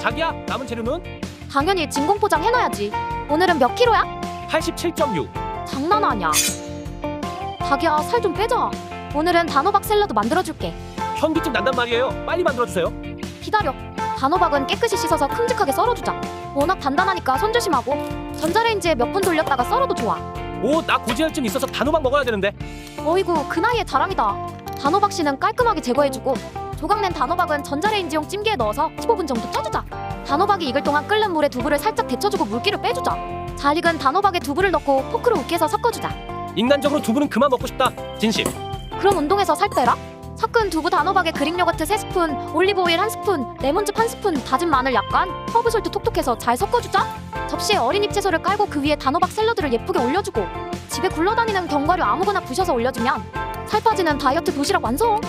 자기야 남은 재료는 당연히 진공 포장 해놔야지. 오늘은 몇 킬로야? 87.6 장난 아니야. 자기야 살 좀 빼자. 오늘은 단호박 샐러드 만들어줄게. 현기증 난단 말이에요 빨리 만들어주세요 기다려. 단호박은 깨끗이 씻어서 큼직하게 썰어주자. 워낙 단단하니까 손 조심하고 전자레인지에 몇 분 돌렸다가 썰어도 좋아. 오 나 고지혈증 있어서 단호박 먹어야 되는데 어이구 그 나이에 자랑이다. 단호박 씨는 깔끔하게 제거해주고 조각낸 단호박은 전자레인지용 찜기에 넣어서 15분 정도 쪄주자. 단호박이 익을 동안 끓는 물에 두부를 살짝 데쳐주고 물기를 빼주자. 잘 익은 단호박에 두부를 넣고 포크로 으깨서 섞어주자. 인간적으로 두부는 그만 먹고 싶다 진심 그럼 운동해서 살 빼라. 섞은 두부 단호박에 그릭 요거트 3스푼, 올리브 오일 1스푼, 레몬즙 1스푼, 다진 마늘 약간, 허브 솔트 톡톡해서 잘 섞어주자. 접시에 어린잎 채소를 깔고 그 위에 단호박 샐러드를 예쁘게 올려주고 집에 굴러다니는 견과류 아무거나 부셔서 올려주면 살 빠지는 다이어트 도시락 완성.